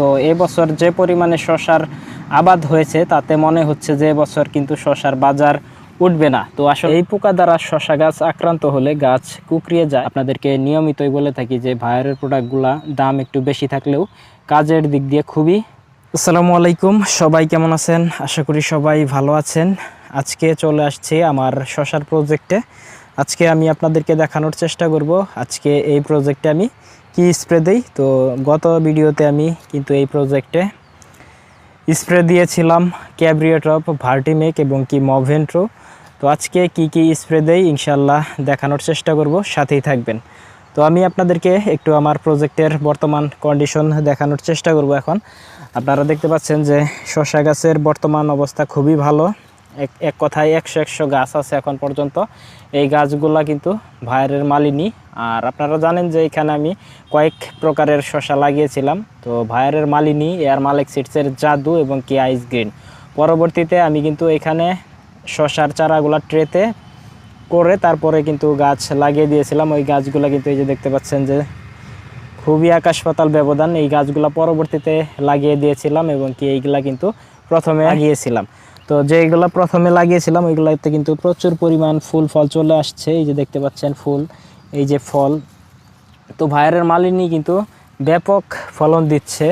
তো এবছর যে পরিমাণে শশার আবাদ হয়েছে, তাতে মনে হচ্ছে যে এবছর কিন্তু শশার বাজার উঠবে না। তো আসলে এই পোকা দ্বারা শশা গাছ আক্রান্ত হলে গাছ কুকরিয়ে যায়। আপনাদেরকে নিয়মিতই বলে থাকি যে ভাইরের প্রোডাক্টগুলা দাম একটু বেশি থাকলেও কাজের দিক দিয়ে খুবই আসসালামু আলাইকুম, সবাই কেমন আছেন? আশা করি সবাই ভালো আছেন। আজকে চলে আসছি আমার শশার প্রজেক্টে আজকে আমি আপনাদেরকে দেখানোর চেষ্টা করব। আজকে এই প্রজেক্টে আমি কি স্প্রে দেই? তো গত ভিডিওতে আমি কিন্তু এই প্রজেক্টে স্প্রে দিয়েছিলাম ক্যাব্রিয়েটপ ভার্টিমেক এবং কি মভেন্ট্রো। তো আজকে কি কি স্প্রে দেই ইনশাল্লাহ দেখানোর চেষ্টা করব, সাথেই থাকবেন। তো আমি আপনাদেরকে একটু আমার প্রজেক্টের বর্তমান কন্ডিশন দেখানোর চেষ্টা করব এখন। আপনারা দেখতে পাচ্ছেন যে শশা গাছের বর্তমান অবস্থা খুবই ভালো। এক কথায় একশো একশো গাছ আছে এখন পর্যন্ত। এই গাছগুলা কিন্তু ভাইরের মালিনী। আর আপনারা জানেন যে এখানে আমি কয়েক প্রকারের শশা লাগিয়েছিলাম। তো ভাইরের মালিনী, এয়ার মালিক সিটসের জাদু এবং কি আইস গ্রিন। পরবর্তীতে আমি কিন্তু এখানে শশার চারাগুলা ট্রেতে করে তারপরে কিন্তু গাছ লাগিয়ে দিয়েছিলাম। ওই গাছগুলো কিন্তু এই যে দেখতে পাচ্ছেন যে খুবই আকাশ পাতাল ব্যবধান। এই গাছগুলো পরবর্তীতে লাগিয়ে দিয়েছিলাম এবং কি এইগুলা কিন্তু প্রথমে লাগিয়েছিলাম। তো যেগুলো প্রথমে লাগিয়েছিলাম ওইগুলোতে কিন্তু প্রচুর পরিমাণ ফুল, ফল চলে আসছে। এই যে দেখতে পাচ্ছেন ফুল, এই যে ফল। তো ভাইয়ের মালিনী কিন্তু ব্যাপক ফলন দিচ্ছে।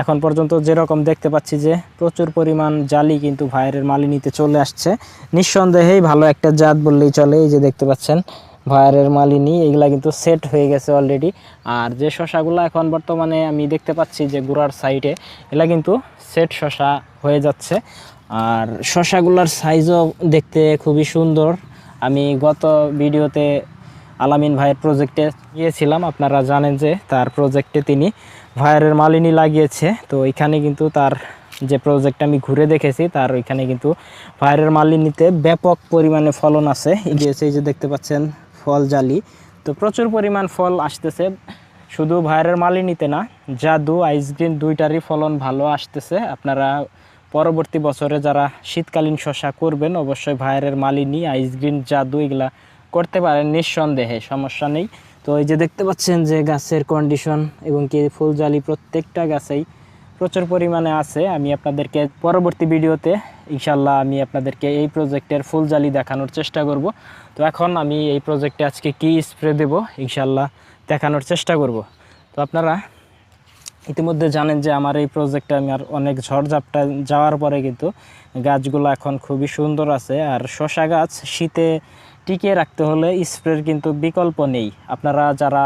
এখন পর্যন্ত যেরকম দেখতে পাচ্ছি যে প্রচুর পরিমাণ জালি কিন্তু ভাইয়ের মালিনীতে চলে আসছে। নিঃসন্দেহেই ভালো একটা জাত বললেই চলে। এই যে দেখতে পাচ্ছেন ভাইয়ের মালিনী, এগুলা কিন্তু সেট হয়ে গেছে অলরেডি আর যে শশাগুলো এখন বর্তমানে আমি দেখতে পাচ্ছি যে গুড়ার সাইডে এগুলা কিন্তু সেট শশা হয়ে যাচ্ছে। আর শশাগুলোর সাইজও দেখতে খুবই সুন্দর। আমি গত ভিডিওতে আলামিন ভাইয়ের প্রজেক্টে গিয়েছিলাম, আপনারা জানেন যে তার প্রজেক্টে তিনি ভাইয়ের মালিনী লাগিয়েছে। তো এখানে কিন্তু তার যে প্রজেক্ট আমি ঘুরে দেখেছি, তার ওইখানে কিন্তু ভাইয়ের মালিনীতে ব্যাপক পরিমাণে ফলন আছে। গিয়েছে এই যে দেখতে পাচ্ছেন, ফল জালি। তো প্রচুর পরিমাণ ফল আসতেছে। শুধু ভাইয়ের মালিনীতে না, জাদু আইসগ্রিন দুইটারই ফলন ভালো আসতেছে। আপনারা পরবর্তী বছরে যারা শীতকালীন শশা করবেন, অবশ্যই ভাইয়ের মালিনী আইসগ্রিন জাদু এগুলা করতে পারেন নিঃসন্দেহে, সমস্যা নেই। তো এই যে দেখতে পাচ্ছেন যে গাছের কন্ডিশন এবং কি ফুলজালি প্রত্যেকটা গাছেই প্রচুর পরিমাণে আছে, আমি আপনাদেরকে পরবর্তী ভিডিওতে ইনশাল্লাহ আমি আপনাদেরকে এই প্রজেক্টের ফুলজালি দেখানোর চেষ্টা করব। তো এখন আমি এই প্রজেক্টে আজকে কি স্প্রে দেব ইনশাল্লাহ দেখানোর চেষ্টা করব। তো আপনারা ইতিমধ্যে জানেন যে আমার এই প্রজেক্টে আমি আর অনেক ঝড়ঝাপটা যাওয়ার পরে কিন্তু গাছগুলো এখন খুবই সুন্দর আছে। আর শশা গাছ শীতে টিকিয়ে রাখতে হলে স্প্রের কিন্তু বিকল্প নেই। আপনারা যারা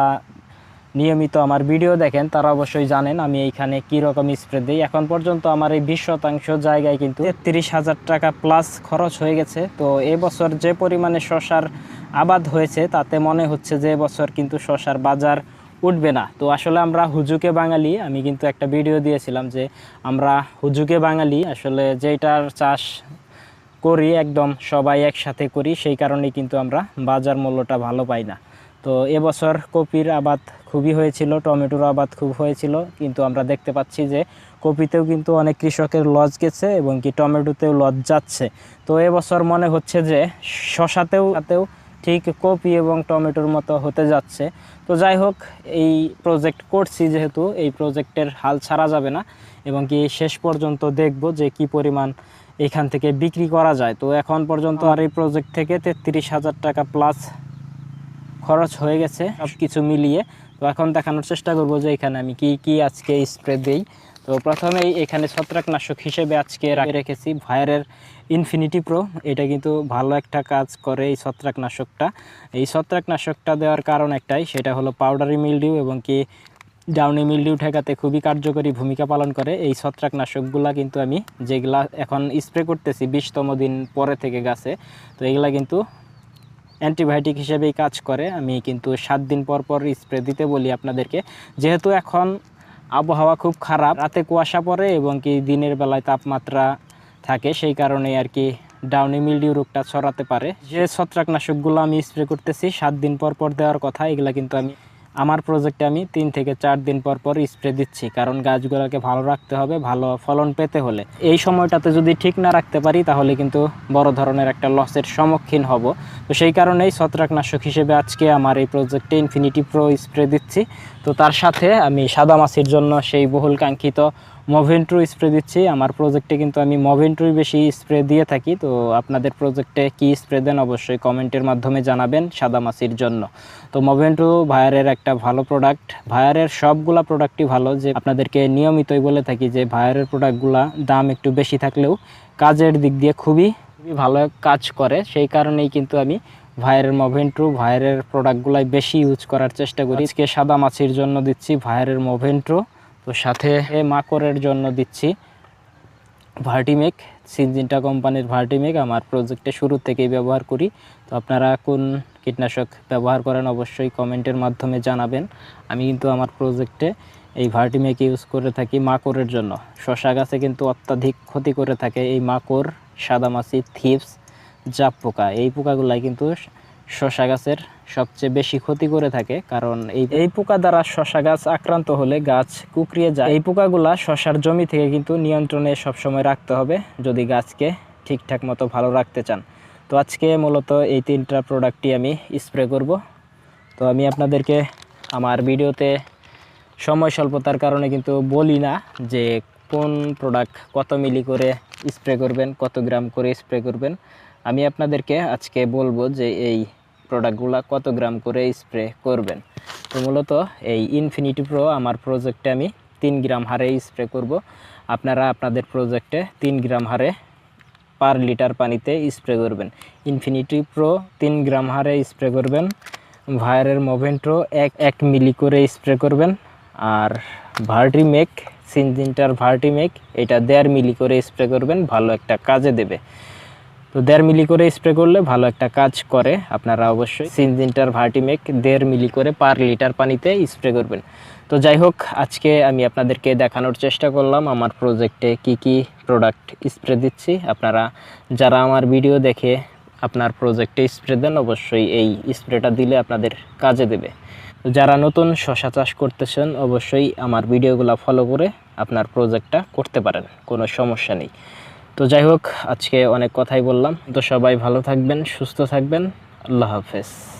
নিয়মিত আমার ভিডিও দেখেন, তারা অবশ্যই জানেন আমি এইখানে কী রকম স্প্রে দিই। এখন পর্যন্ত আমার এই বিশ শতাংশ জায়গায় কিন্তু তেত্রিশ হাজার টাকা প্লাস খরচ হয়ে গেছে। তো এবছর যে পরিমাণে শশার আবাদ হয়েছে, তাতে মনে হচ্ছে যে এবছর কিন্তু শশার বাজার উঠবে না। তো আসলে আমরা হুজুকে বাঙালি, আমি কিন্তু একটা ভিডিও দিয়েছিলাম যে আমরা হুজুকে বাঙালি, আসলে যেটার চাষ করি একদম সবাই একসাথে করি, সেই কারণেই কিন্তু আমরা বাজার মূল্যটা ভালো পাই না। তো এবছর কপির আবাদ খুবই হয়েছিল, টমেটোর আবাদ খুব হয়েছিল, কিন্তু আমরা দেখতে পাচ্ছি যে কপিতেও কিন্তু অনেক কৃষকের লজ গেছে এবং কি টমেটোতেও লজ যাচ্ছে। তো এবছর মনে হচ্ছে যে শশাতেও ঠিক কপি এবং টমেটোর মতো হতে যাচ্ছে। তো যাই হোক, এই প্রজেক্ট করছি যেহেতু, এই প্রজেক্টের হাল ছাড়া যাবে না এবং কি শেষ পর্যন্ত দেখব যে কি পরিমাণ এখান থেকে বিক্রি করা যায়। তো এখন পর্যন্ত আর এই প্রজেক্ট থেকে তেত্রিশ হাজার টাকা প্লাস খরচ হয়ে গেছে সব কিছু মিলিয়ে। তো এখন দেখানোর চেষ্টা করব যে এখানে আমি কি কি আজকে স্প্রে দেই। তো প্রথমেই এখানে ছত্রাকনাশক হিসেবে আজকে রাখে রেখেছি ভায়ারের ইনফিনিটি প্রো এটা কিন্তু ভালো একটা কাজ করে এই ছত্রাকনাশকটা। এই ছত্রাকনাশকটা দেওয়ার কারণ একটাই, সেটা হলো পাউডারি মিলডিউ এবং কি ডাউনি মিলডিউ ঠেকাতে খুবই কার্যকরী ভূমিকা পালন করে। এই ছত্রাকনাশকগুলা কিন্তু আমি যেগুলা এখন স্প্রে করতেছি বিশতম দিন পরে থেকে গাছে, তো এগুলা কিন্তু অ্যান্টিবায়োটিক হিসেবেই কাজ করে। আমি কিন্তু সাত দিন পর পর স্প্রে দিতে বলি আপনাদেরকে। যেহেতু এখন আবহাওয়া খুব খারাপ, রাতে কুয়াশা পড়ে এবং কি দিনের বেলায় তাপমাত্রা থাকে, সেই কারণে আর কি ডাউনি মিলডিউ রোগটা ছড়াতে পারে। যে ছত্রাকনাশকগুলো আমি স্প্রে করতেছি, সাত দিন পর পর দেওয়ার কথা, এগুলা কিন্তু আমি আমার প্রজেক্টে আমি তিন থেকে চার দিন পর পর স্প্রে দিচ্ছি, কারণ গাছগুলোকে ভালো রাখতে হবে, ভালো ফলন পেতে হলে। এই সময়টাতে যদি ঠিক না রাখতে পারি, তাহলে কিন্তু বড় ধরনের একটা লসের সম্মুখীন হব। তো সেই কারণেই ছত্রাকনাশক হিসেবে আজকে আমার এই প্রজেক্টে ইনফিনিটি প্রো স্প্রে দিচ্ছি। তো তার সাথে আমি সাদা মাছির জন্য সেই বহুল কাঙ্ক্ষিত মোভেন্ট্রু স্প্রে দিচ্ছি। আমার প্রজেক্টে কিন্তু আমি মোভেন্ট্রুই বেশি স্প্রে দিয়ে থাকি। তো আপনাদের প্রজেক্টে কি স্প্রে দেন অবশ্যই কমেন্টের মাধ্যমে জানাবেন সাদা মাছির জন্য। তো মোভেন্ট্রু ভায়ারের একটা ভালো প্রোডাক্ট ভায়ারের সবগুলা প্রোডাক্টই ভালো। যে আপনাদেরকে নিয়মিতই বলে থাকি যে ভায়ারের প্রোডাক্টগুলা দাম একটু বেশি থাকলেও কাজের দিক দিয়ে খুবই খুবই ভালো কাজ করে। সেই কারণেই কিন্তু আমি ভাইরের মোভেন্ট্রু ভাইরের প্রোডাক্টগুলাই বেশি ইউজ করার চেষ্টা করি। আজকে সাদা মাছির জন্য দিচ্ছি ভাইরের মোভেন্ট্রু তো সাথে মাকড়ের জন্য দিচ্ছি ভার্টিমেক, সিনজিনটা কোম্পানির ভার্টিমেক। আমার প্রজেক্টে শুরু থেকেই ব্যবহার করি। তো আপনারা কোন কীটনাশক ব্যবহার করেন অবশ্যই কমেন্টের মাধ্যমে জানাবেন। আমি কিন্তু আমার প্রজেক্টে এই ভার্টিমেক ইউজ করে থাকি মাকড়ের জন্য। শশা গাছে কিন্তু অত্যাধিক ক্ষতি করে থাকে এই মাকড়, সাদামাছি, থিপস জাপ পোকা এই পোকাগুলাই কিন্তু শশা গাছের সবচেয়ে বেশি ক্ষতি করে থাকে, কারণ এই এই পোকা দ্বারা শশা গাছ আক্রান্ত হলে গাছ কুকড়িয়ে যায়। এই পোকাগুলা শশার জমি থেকে কিন্তু নিয়ন্ত্রণে সবসময় রাখতে হবে, যদি গাছকে ঠিকঠাক মতো ভালো রাখতে চান। তো আজকে মূলত এই তিনটা প্রোডাক্টটি আমি স্প্রে করব। তো আমি আপনাদেরকে আমার ভিডিওতে সময় স্বল্পতার কারণে কিন্তু বলি না যে কোন প্রোডাক্ট কত মিলি করে স্প্রে করবেন, কত গ্রাম করে স্প্রে করবেন। আমি আপনাদেরকে আজকে বলব যে এই প্রোডাক্টগুলো কত গ্রাম করে স্প্রে করবেন? তো মূলত এই ইনফিনিটি প্রো আমার প্রজেক্টে আমি তিন গ্রাম হারে স্প্রে করব। আপনারা আপনাদের প্রজেক্টে তিন গ্রাম হারে পার লিটার পানিতে স্প্রে করবেন। ইনফিনিটি প্রো তিন গ্রাম হারে স্প্রে করবেন। ভায়ারের মোভেন্ট্রো এক এক মিলি করে স্প্রে করবেন। আর ভার্টিমেক সিনজিনটার ভার্টিমেক এটা দেড় মিলি করে স্প্রে করবেন। ভালো একটা কাজে দেবে। তো দেড় মিলি করে স্প্রে করলে ভালো একটা কাজ করে আপনারা অবশ্যই। সিনজিনটার ভার্টিমেক দেড় মিলি করে পার লিটার পানিতে স্প্রে করবেন। তো যাই হোক, আজকে আমি আপনাদেরকে দেখানোর চেষ্টা করলাম আমার প্রজেক্টে কি কি প্রোডাক্ট স্প্রে দিচ্ছি। আপনারা যারা আমার ভিডিও দেখে আপনার প্রজেক্টে স্প্রে দেন, অবশ্যই এই স্প্রেটা দিলে আপনাদের কাজে দেবে। যারা নতুন শশা চাষ করতেছেন, অবশ্যই আমার ভিডিওগুলো ফলো করে আপনার প্রজেক্টটা করতে পারেন, কোনো সমস্যা নেই। তো যাই হোক, আজকে অনেক কথাই বললাম। তো সবাই ভালো থাকবেন, সুস্থ থাকবেন। আল্লাহ হাফেজ।